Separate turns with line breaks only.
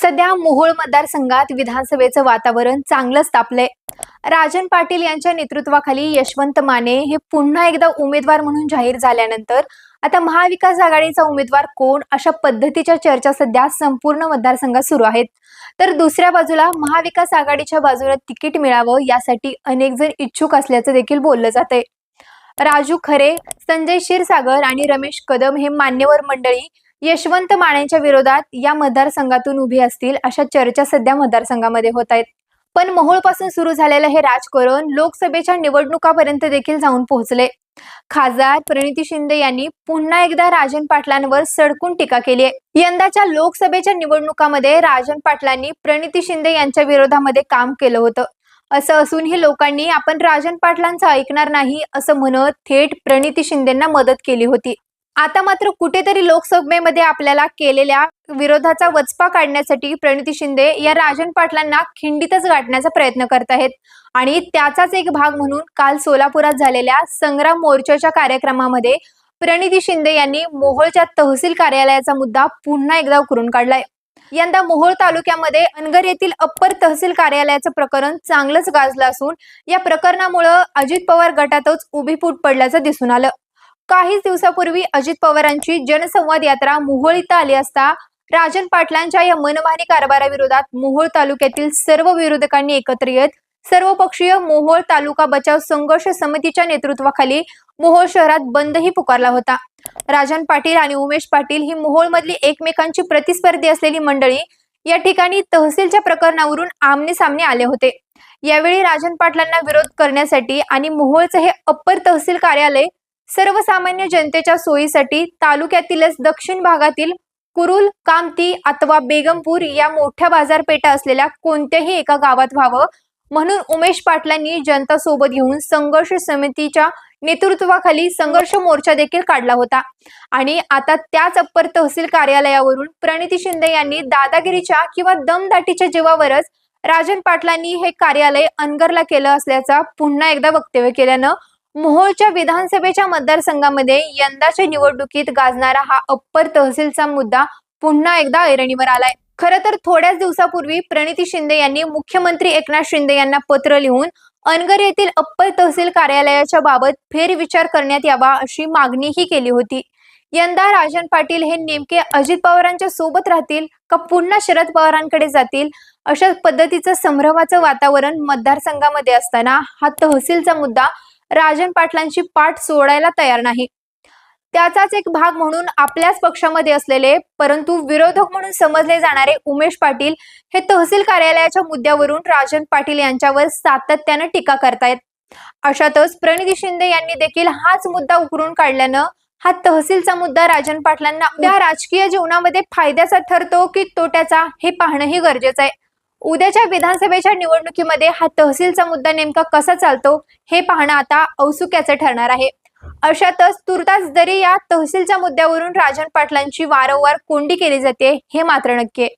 सध्या मोहोळ मतदारसंघात विधानसभेचं वातावरण चांगलंच तापलंय. राजन पाटील यांच्या नेतृत्वाखाली यशवंत माने हे पुन्हा एकदा उमेदवार म्हणून जाहीर झाल्यानंतर आता महाविकास आघाडीचा उमेदवार कोण अशा पद्धतीच्या चर्चा सध्या संपूर्ण मतदारसंघात सुरू आहेत. तर दुसऱ्या बाजूला महाविकास आघाडीच्या बाजूला तिकीट मिळावं यासाठी अनेक जण इच्छुक असल्याचं देखील बोललं जात राजू खरे संजय क्षीरसागर आणि रमेश कदम हे मान्यवर मंडळी यशवंत मानेंच्या विरोधात या मतदारसंघातून उभी असतील अशा चर्चा सध्या मतदारसंघामध्ये होत आहेत. पण मोहोळपासून सुरू झालेलं हे राजकारण लोकसभेच्या निवडणुकापर्यंत देखील जाऊन पोहोचले. खासदार प्रणिती शिंदे यांनी पुन्हा एकदा राजन पाटलांवर सडकून टीका केली आहे. यंदाच्या लोकसभेच्या निवडणुकामध्ये राजन पाटलांनी प्रणिती शिंदे यांच्या विरोधामध्ये काम केलं होतं. असं असूनही लोकांनी आपण राजन पाटलांचं ऐकणार नाही असं म्हणत थेट प्रणिती शिंदेंना मदत केली होती. आता मात्र कुठेतरी लोकसभेमध्ये आपल्याला केलेल्या विरोधाचा वचपा काढण्यासाठी प्रणिती शिंदे या राजन पाटलांना खिंडीतच गाठण्याचा प्रयत्न करत आहेत. आणि त्याचाच एक भाग म्हणून काल सोलापुरात झालेल्या संग्राम मोर्चाच्या कार्यक्रमामध्ये प्रणिती शिंदे यांनी मोहोळच्या तहसील कार्यालयाचा मुद्दा पुन्हा एकदा उकरून काढलाय. यंदा मोहोळ तालुक्यामध्ये अनगर येथील अप्पर तहसील कार्यालयाचं प्रकरण चांगलंच गाजलं असून या प्रकरणामुळं अजित पवार गटातच उभी फूट पडल्याचं दिसून आलं. काहीच दिवसापूर्वी अजित पवारांची जनसंवाद यात्रा मोहोळ इथं आली असता राजन पाटलांच्या या मनमानी कारभाराविरोधात मोहोळ तालुक्यातील सर्व विरोधकांनी एकत्र येत सर्वपक्षीय मोहोळ तालुका बचाव संघर्ष समितीच्या नेतृत्वाखाली मोहोळ शहरात बंदही पुकारला होता. राजन पाटील आणि उमेश पाटील ही मोहोळ मधली एकमेकांची प्रतिस्पर्धी असलेली मंडळी या ठिकाणी तहसीलच्या प्रकरणावरून आमने सामने आले होते. यावेळी राजन पाटलांना विरोध करण्यासाठी आणि मोहोळचं हे अप्पर तहसील कार्यालय सर्वसामान्य जनतेच्या सोयीसाठी तालुक्यातीलच दक्षिण भागातील कुरुल कामती अथवा बेगमपूर या मोठ्या बाजारपेठा असलेल्या कोणत्याही एका गावात व्हावं म्हणून उमेश पाटलांनी जनता सोबत घेऊन संघर्ष समितीच्या नेतृत्वाखाली संघर्ष मोर्चा देखील काढला होता. आणि आता त्याच अप्पर तहसील कार्यालयावरून प्रणिती शिंदे यांनी दादागिरीच्या किंवा दमदाटीच्या जीवावरच राजन पाटलांनी हे कार्यालय अनगरला केलं असल्याचा पुन्हा एकदा वक्तव्य केल्यानं मोहोळच्या विधानसभेच्या मतदारसंघामध्ये यंदाच्या निवडणुकीत गाजणारा हा अप्पर तहसीलचा मुद्दा पुन्हा एकदा ऐरणीवर आलाय. खरं तर थोड्याच दिवसापूर्वी प्रणिती शिंदे यांनी मुख्यमंत्री एकनाथ शिंदे यांना पत्र लिहून अनगर येथील अप्पर तहसील कार्यालयाच्या बाबत फेरविचार करण्यात यावा अशी मागणीही केली होती. यंदा राजन पाटील हे नेमके अजित पवारांच्या सोबत राहतील का पुन्हा शरद पवारांकडे जातील? अशा पद्धतीचं संभ्रमाचं वातावरण मतदारसंघामध्ये असताना हा तहसीलचा मुद्दा राजन पाटलांची पाठ सोडायला तयार नाही. त्याचाच एक भाग म्हणून आपल्याच पक्षामध्ये असलेले परंतु विरोधक म्हणून समजले जाणारे उमेश पाटील हे तहसील कार्यालयाच्या मुद्द्यावरून राजन पाटील यांच्यावर सातत्यानं टीका करतायत. अशातच प्रणिती शिंदे यांनी देखील हाच मुद्दा उकरून काढल्यानं हा तहसीलचा मुद्दा राजन पाटलांना त्या राजकीय जीवनामध्ये फायद्याचा ठरतो की तोट्याचा हे पाहणंही गरजेचं आहे. उद्याच्या विधानसभेच्या निवडणुकीमध्ये हा तहसीलचा मुद्दा नेमका कसा चालतो हे पाहणं आता औत्सुक्याचं ठरणार आहे. अशातच तुर्तास जरी या तहसीलच्या मुद्द्यावरून राजन पाटलांची वारंवार कोंडी केली जाते हे मात्र नक्की